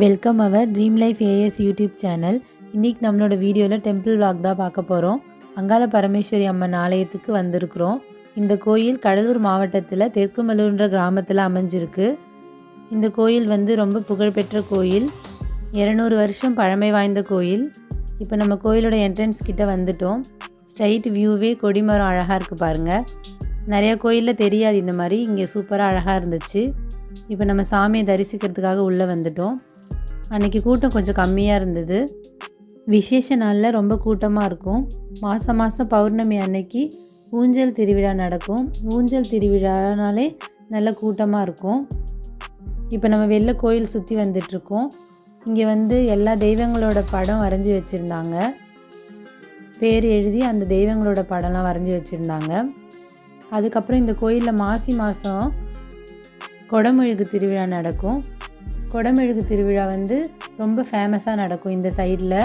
Welcome our dream life AS YouTube channel இன்றைக்கி நம்மளோட வீடியோவில் டெம்பிள் வாக் தான் பார்க்க போகிறோம் அங்காள பரமேஸ்வரி அம்மன் ஆலயத்துக்கு வந்திருக்கிறோம். இந்த கோயில் கடலூர் மாவட்டத்தில் தெற்குமலூர்ன்ற கிராமத்தில் அமைஞ்சிருக்கு. இந்த கோயில் வந்து ரொம்ப புகழ்பெற்ற கோயில். இரநூறு வருஷம் பழமை வாய்ந்த கோயில். இப்போ நம்ம கோயிலோட என்ட்ரன்ஸ் கிட்ட வந்துட்டோம். ஸ்ட்ரைட் வியூவே கொடிமரம் அழகாக இருக்குது பாருங்கள் நிறையா கோயிலில் தெரியாது இந்த மாதிரி. இங்கே சூப்பராக அழகாக இருந்துச்சு. இப்போ நம்ம சாமியை தரிசிக்கிறதுக்காக உள்ளே வந்துட்டோம். அன்னைக்கு கூட்டம் கொஞ்சம் கம்மியாக இருந்தது. விசேஷ நாளில் ரொம்ப கூட்டமாக இருக்கும். மாதம் மாதம் பௌர்ணமி அன்னைக்கு ஊஞ்சல் திருவிழா நடக்கும். ஊஞ்சல் திருவிழானாலே நல்ல கூட்டமாக இருக்கும். இப்போ நம்ம வெளில கோயில் சுற்றி வந்துட்ருக்கோம். இங்கே வந்து எல்லா தெய்வங்களோட படம் வரைஞ்சி வச்சுருந்தாங்க. பேர் எழுதி அந்த தெய்வங்களோட படம்லாம் வரைஞ்சி வச்சுருந்தாங்க. அதுக்கப்புறம் இந்த கோயிலில் மாசி மாதம் கொடமெழுகு திருவிழா நடக்கும். கொடமெழுகு திருவிழா வந்து ரொம்ப ஃபேமஸாக நடக்கும் இந்த சைடில்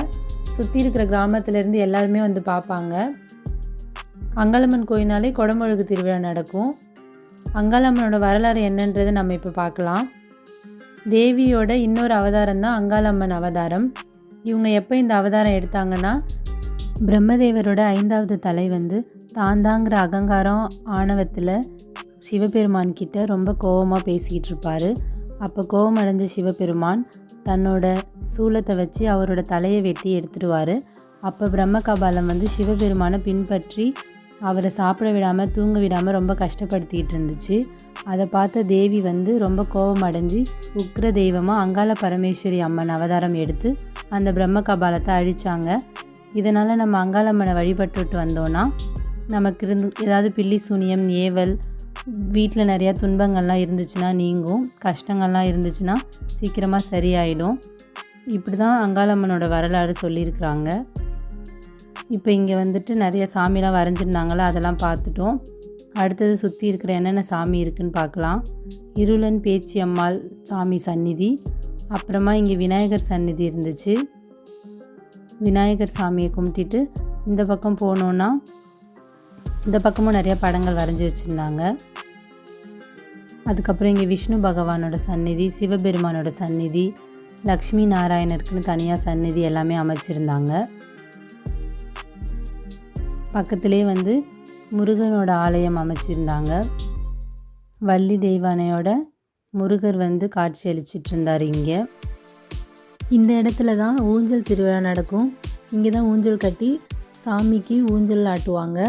சுற்றி இருக்கிற கிராமத்துலேருந்து எல்லாருமே வந்து பார்ப்பாங்க. அங்காளம்மன் கோயினாலே கொடமெழுகு திருவிழா நடக்கும். அங்காளம்மனோட வரலாறு என்னன்றதை நம்ம இப்போ பார்க்கலாம். தேவியோட இன்னொரு அவதாரம் தான் அங்காளம்மன் அவதாரம். இவங்க எப்போ இந்த அவதாரம் எடுத்தாங்கன்னா பிரம்மதேவரோட ஐந்தாவது தலை வந்து தாந்தாங்கிற அகங்காரம் ஆணவத்தில் சிவபெருமான் கிட்ட ரொம்ப கோவமாக பேசிக்கிட்டு இருப்பார். அப்போ கோபம் அடைஞ்ச சிவபெருமான் தன்னோட சூலத்தை வச்சு அவரோட தலையை வெட்டி எடுத்துடுவார். அப்போ பிரம்ம கபாலம் வந்து சிவபெருமானை பின்பற்றி அவரை சாப்பிட விடாமல் தூங்க விடாமல் ரொம்ப கஷ்டப்படுத்திக்கிட்டு இருந்துச்சு. அதை பார்த்த தேவி வந்து ரொம்ப கோபம் அடைஞ்சு உக்ர தெய்வமாக அங்காள பரமேஸ்வரி அம்மன் அவதாரம் எடுத்து அந்த பிரம்ம கபாலத்தை அழிச்சாங்க. இதனால் நம்ம அங்காளம்மனை வழிபட்டுட்டு வந்தோன்னா நமக்கு இருந்து ஏதாவது பில்லி சூனியம் ஏவல் வீட்டில் நிறையா துன்பங்கள்லாம் இருந்துச்சுன்னா நீங்கும் கஷ்டங்கள்லாம் இருந்துச்சுன்னா சீக்கிரமாக சரியாயிடும். இப்படி தான் அங்காளம்மனோட வரலாறு சொல்லியிருக்கிறாங்க. இப்போ இங்கே வந்துட்டு நிறைய சாமிலாம் வரைஞ்சிருந்தாங்களோ அதெல்லாம் பார்த்துட்டோம். அடுத்தது சுற்றி இருக்கிற என்னென்ன சாமி இருக்குன்னு பார்க்கலாம். இருளன் பேச்சி அம்மாள் சாமி சந்நிதி. அப்புறமா இங்கே விநாயகர் சந்நிதி இருந்துச்சு. விநாயகர் சாமியை கும்பிட்டுட்டு இந்த பக்கம் போனோன்னா இந்த பக்கமும் நிறைய படங்கள் வரைஞ்சி வச்சுருந்தாங்க. அதுக்கப்புறம் இங்கே விஷ்ணு பகவானோட சந்நிதி சிவபெருமானோட சந்நிதி லக்ஷ்மி நாராயணருக்குன்னு தனியாக சந்நிதி எல்லாமே அமைச்சிருந்தாங்க. பக்கத்திலே வந்து முருகனோட ஆலயம் அமைச்சிருந்தாங்க. வள்ளி தெய்வானையோட முருகர் வந்து காட்சி அளிச்சிட்டு இருந்தார் இங்கே. இந்த இடத்துல தான் ஊஞ்சல் திருவிழா நடக்கும். இங்கே தான் ஊஞ்சல் கட்டி சாமிக்கு ஊஞ்சல் ஆட்டுவாங்க.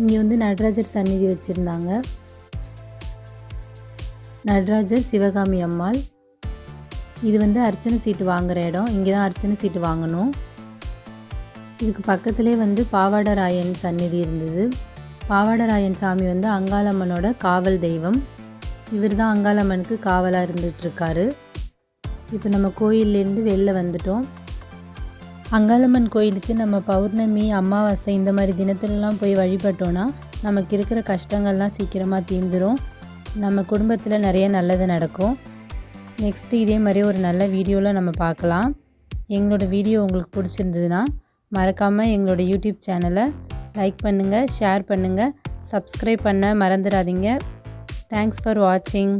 இங்கே வந்து நடராஜர் சந்நிதி வச்சுருந்தாங்க. நடராஜர் சிவகாமி அம்மாள். இது வந்து அர்ச்சனை சீட்டு வாங்குகிற இடம். இங்கே தான் அர்ச்சனை சீட்டு வாங்கணும். இதுக்கு பக்கத்துலேயே வந்து பாவாடராயன் சந்நிதி இருந்தது. பாவாடராயன் சாமி வந்து அங்காளம்மனோட காவல் தெய்வம். இவர் தான் அங்காளம்மனுக்கு காவலாக இருந்துகிட்ருக்காரு இப்போ நம்ம கோயிலேருந்து வெளில வந்துட்டோம். அங்காளம்மன் கோயிலுக்கு நம்ம பௌர்ணமி அமாவாசை இந்த மாதிரி தினத்துலலாம் போய் வழிபட்டோன்னா நமக்கு இருக்கிற கஷ்டங்கள்லாம் சீக்கிரமாக தீர்ந்துடும் நம்ம குடும்பத்தில் நிறைய நல்லது நடக்கும். நெக்ஸ்ட்டு இதே மாதிரி ஒரு நல்ல வீடியோவில் நம்ம பார்க்கலாம். எங்களோட வீடியோ உங்களுக்கு பிடிச்சிருந்ததுன்னா மறக்காமல் எங்களோட யூடியூப் சேனலை லைக் பண்ணுங்கள் ஷேர் பண்ணுங்கள் சப்ஸ்கிரைப் பண்ண மறந்துடாதீங்க. தேங்க்ஸ் ஃபார் வாட்சிங்